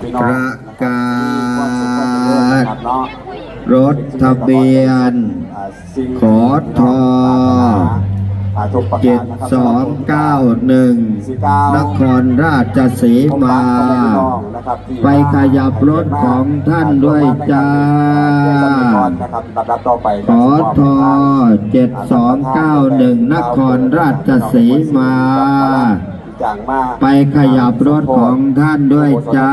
พี่น้องประกาศมีความสุขความเจริญนะครับเนาะรถทะเบียน ขอทอเจ็ดสองเก้าหนึ่งนครราชสีมา ไปขยับรถของท่านด้วยจ้า ขอทอเจ็ดสองเก้าหนึ่งนครราชสีมา ไปขยับรถของท่านด้วยจ้า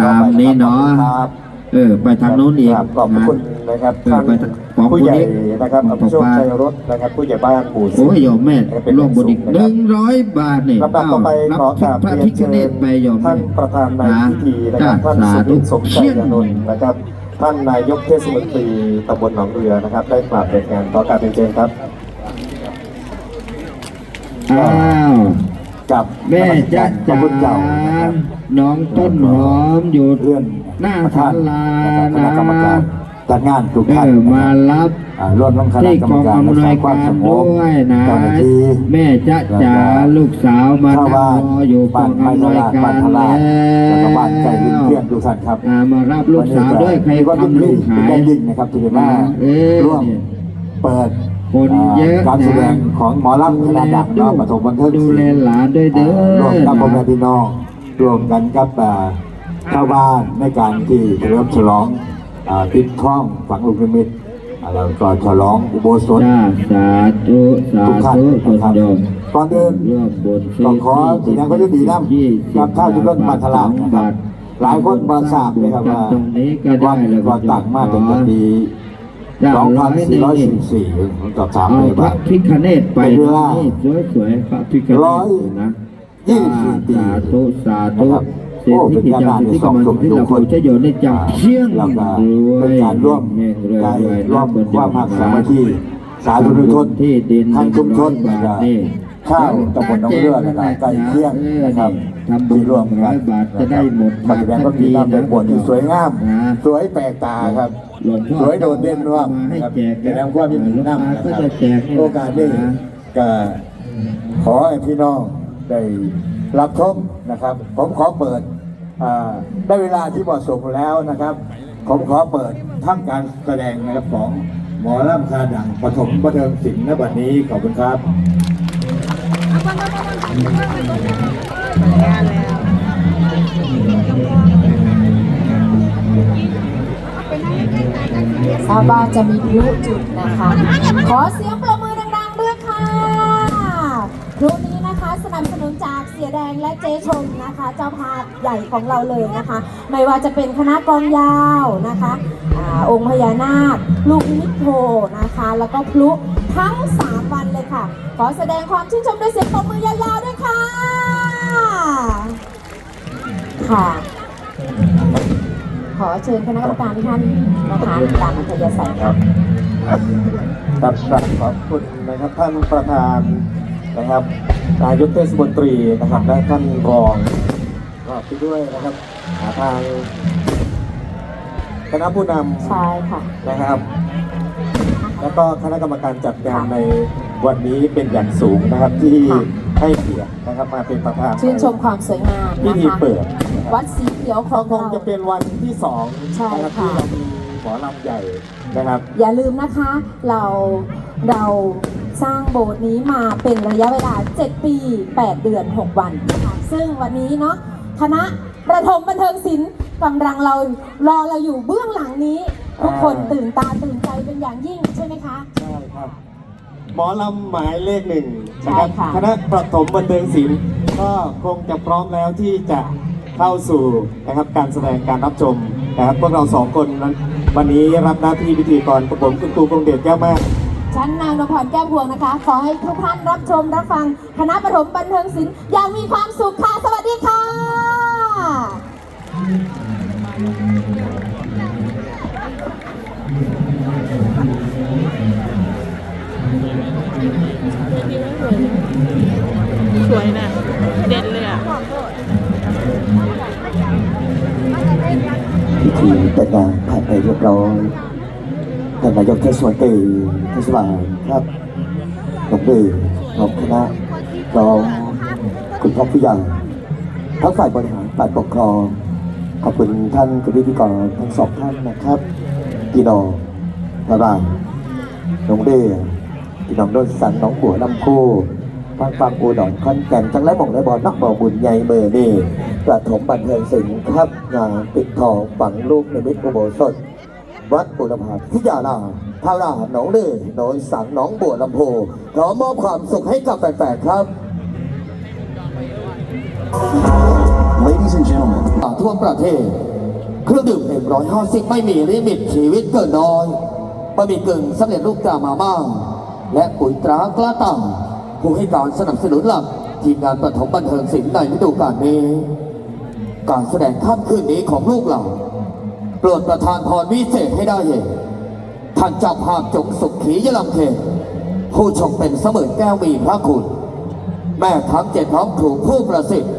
ตามนี้เนาะครับเออไปทางโน้นอีกครับขอบนะคุณนะครับเออไปทางของผู้คุณใหญ่นิกนะครับของอภิโชคป้าชัยรถนะครับผู้ใหญ่บ้านหมู่สิโอ้บยโยมแม่ร่วมบุญอีกหนึ่งร้อยบาทนี่ลำดับต่อไปรับขอกราบพระเรียพินฆเชิเนญศไปโยมท่านประธานในพิธีนะครับท่านสาสุธุรินทร์สมชัยอานนท์นะครับ ท่านนายกเทศมนตรีตำบลหนองเรือนะครับ ได้กราบเรียนงานขอการเป็นเชิญครับ อ้าวกับแม่จัดพจาระพุทธเจ้านะครับน้องต้นหอมอยู่เลื่อนหน้าประศาธานลานะครับคณะกรรมการจัดงานทุกเอท่านอนะมาครับรับอ่ารวมทั้งคณะที่กรกรมองการอำนรักวยษาความกาสรงบด้วยนะเจ้าหน้าที่แม่จ๊ะจ๋าลูกสาวมาชาวนั่งบ้านรออยู่กองอำนวยการบ้านแล้ทลาดแล้วก็บ้านไก่ลิ้นวเพียงทุกท่านครับอ่ามารับลูกสาวด้วยใครวันนี้ทำลูกเป็นหายการยิ่งนะครับที่ได้มาเออร่วมเปิด คนเยอะการแสดงนะของหมอลำคณะดังเนาะปฐมบันเทิงดูศิลแลป์หลานด้วยเด้อร่วมกับพ่อแม่พี่น้องร่วมกันกับอ่าชาวบ้านในการที่เฉลิมฉลองอ่าปิดท้องฝังลูกนิมิตอ่าแล้วก็ฉลองอุโบสถจ้าสาธุสาทุกท่านธุคุนะณครับโยมก่อนอื่นร่วมบุญต้องขอแสดงความยินดีนะยี่สิกับข้าวที่รถมาทลาดนะครับหลายคนมาทราบเลยครับว่าตรงนี้ก็ได้วันแล้วก่อนตั้งมาตั้งแต่ปี จ้าร้อยหนึ่งนี่2444กับ3เอาเลยพระบาทพิคเนตไปเป็นเวลานี่สวยๆพระพิคเนร้อยตนะยี่สิบสี่ปีสาธุสาธุนะครับเศรษฐกิจจังที่กำลังที่เราควรจะโยนในจังเชี่ยงแล้วก็รวเป็นยการร่วมแม่งรวยการรวยร่วมคนเดียความหักสามัคคีสาธุชนที่ดินทั้งชุมชน บาทนี่ ข้าวตำบลหนองเรือนะครับใกล้เคียงนะครับทำบุญที่ร่วมร้อยบาทจะได้หมดมาแสดงความดีนำเป็นบทที่สวยงามนะสวยแปลกตาครับหลวงพ่อสวยโดดเด่นร่วมมาให้ครับแจกแสดงความยินดีหลวงนำพ่อนะคก็รับจะแจกโอกาสนี้นะก็ขอให้พี่น้องได้รับชมนะครับ ผมขอเปิดอ่าได้เวลาที่เหมาะสมแล้วนะครับ ผมขอเปิดทั้งการแสดงนะครับของหมอลำคาดังปฐมบันเทิงศิลป์ณบัดนี้ขอบคุณครับ ทราบว่าจะมีพลุจุดนะคะ ขอเสียงปรบมือดังๆด้วยค่ะพลุนี้นะคะสนับสนุนจากเสียแดงและเจชมนะคะ เจ้าภาพใหญ่ของเราเลยนะคะ ไม่ว่าจะเป็นคณะกองยาวนะคะอองค์พญานาค ลูกนิโพนะคะ แล้วก็พลุ ทั้ง 3 วันเลยค่ะ ขอแสดงความชื่นชมด้วยเสียงปรบมือยาวๆด้วยค่ะ ค่ะ ขอเชิญคณะกรรมการทุกท่านนะคะตามอัธยาศัยครับครับครับขอบคุณนะครับท่านประธานนะครับนายกเทศมนตรีนะครับและท่านรองก็ไปด้วยนะครับหาทางคณะผู้นใช่ค่ะำนะครับ แล้วก็คณะกรรมการจัดงานในวันนี้เป็นอย่างสูงนะครับที่ค่ะให้เกียรตินะครับมาเป็นประธานชื่นชมความสวยงามพินะธีคะเปิดนะครับวัดสีเขียวขก็องคงเราจะเป็นวันที่สองใช่นะครับค่ะที่เรามีหมอลำใหญ่นะครับ อย่าลืมนะคะเราเราสร้างโบสถ์นี้มาเป็นระยะเวลา 7 ปี 8 เดือน 6 วันนะคะซึ่งวันนี้เนาะคณะประถมบันเทิงศิลป์กำลังเรารอเราอยู่เบื้องหลังนี้ ทุกคนอ่าตื่นตาตื่นใจเป็นอย่างยิ่งใช่ไหมคะ ใช่ครับ หมอลำหมายเลขหนึ่งนะครับใช่ค่ะคณะประถมบันเทิงศิลป์ก็คงจะพร้อมแล้วที่จะเข้าสู่นะครับการแสดงการรับชมนะครับพวกเราสองคนนั้นวันนี้รับหน้าที่พิธีกรประผมคุณครูกงเดชแก้วมากชั้นนางนพรแก้วพวงนะคะ ขอให้ทุกท่านรับชมรับฟังคณะประถมบันเทิงศิลป์อย่างมีความสุขค่ะ สวัสดีค่ะ สวยนะ เด็ดเลยอะพิธีแต่งงานผ่านไปเรียบร้อยท่านนายกเทศมนตรีเทศบาลครับหลวงบีพร้อมคณะรองคุณพ่อผู้ใหญ่ทั้งฝ่ายบริหารฝ่ายปกครองขอบคุณท่านคุณพิธีกรทั้งสองท่านนะครับ พี่น้องบ๊ายบายน้องเด้อพี่น้องโดนสันน้องบัวลำพูฟังฟังอูดอนคอนแก่นจังไรหมองไรบอลนักบอลบุญใหญ่เบอร์นี่ประถมบันเทิงศิลป์ครับงานปิดทองฝังลูกในมิตรอุโบสถวัดบุรพาทิยาลาพาราหนองเล่โดยสังหนองบัวลำโพขอมอบความสุขให้กับแฟนๆครับ Ladies and gentlemen ทั่วประเทศ เครื่องดื่ม150ไม่มีลิมิตชีวิตเกินน้อยบะหมี่กึ่งสำเร็จรูปตามาม่าง และปุ๋ยตรากล้าต่ำผู้ให้การสนับสนุนหลักทีมงานประถมบันเทิงศิลป์ในฤดูกาลนี้ การแสดงข้ามคืนนี้ของลูกเราโปรดประทานพรวิเศษให้ได้เห็นท่านเจ้าภาพจงสุขขียลำเทผู้ชมเป็นเสมือนแก้วมีพระคุณ แม่ทั้งเจ็ดน้องถูกผู้ประสิทธิ์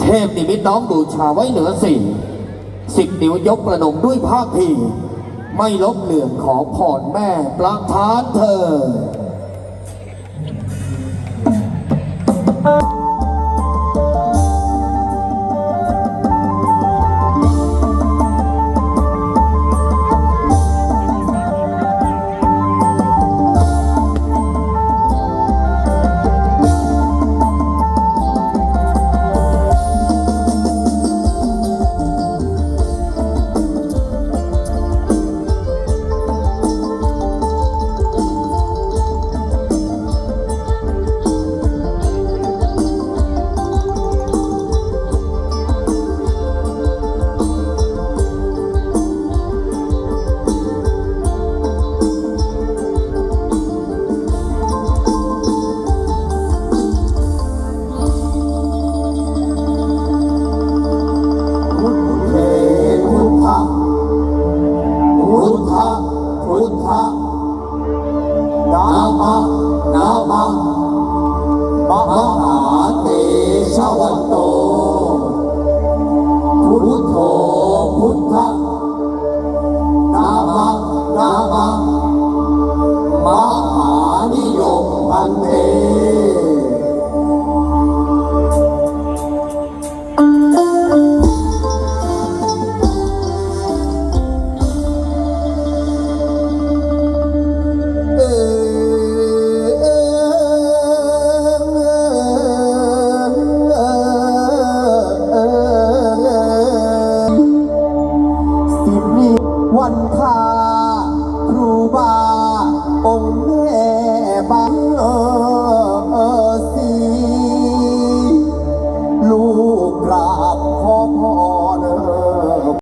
เทพนิมิตน้องบูชาไว้เหนือสี่ง สิบนิ้วยกประนมด้วยภาคพีไม่ลบเหลื่อมขอพรแม่ประทานเธอ উদ্ধার วันพาครูบาองค์